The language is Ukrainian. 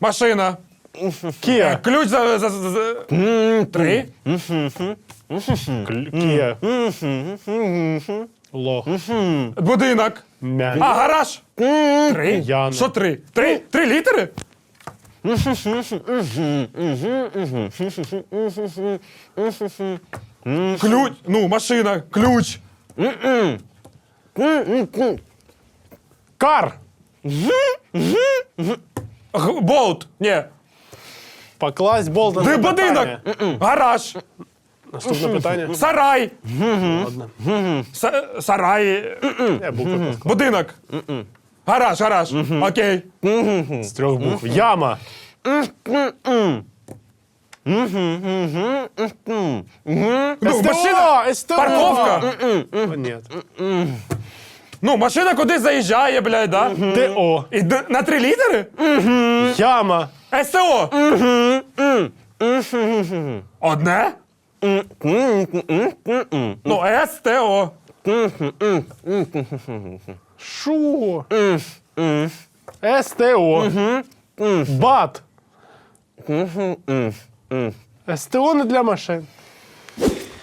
Машина. Кія. Ключ за, за, за, за- три. Кль- Кія. Лох. Будинок. А, гараж. Три. Яна. Що три? Три? Три літери? Ключ. Ну, машина. Ключ. Кар. Г- Болт. Ні. Покласть болт на Ди- Будинок. Гараж. Наступне питання. Сарай. Ладно. Са- Сарай. Я букви посклав. Будинок. Гараж, гараж. Окей. З трьох букв. Яма. Ну, СТО! машина. СТО! Парковка. О, Ні. Ну, машина кудись заїжджає, блядь, да? ТО. І д- на три літери? Яма. СТО. Одне? Ну, СТО. Шо? СТО. Бат. СТО не для машин.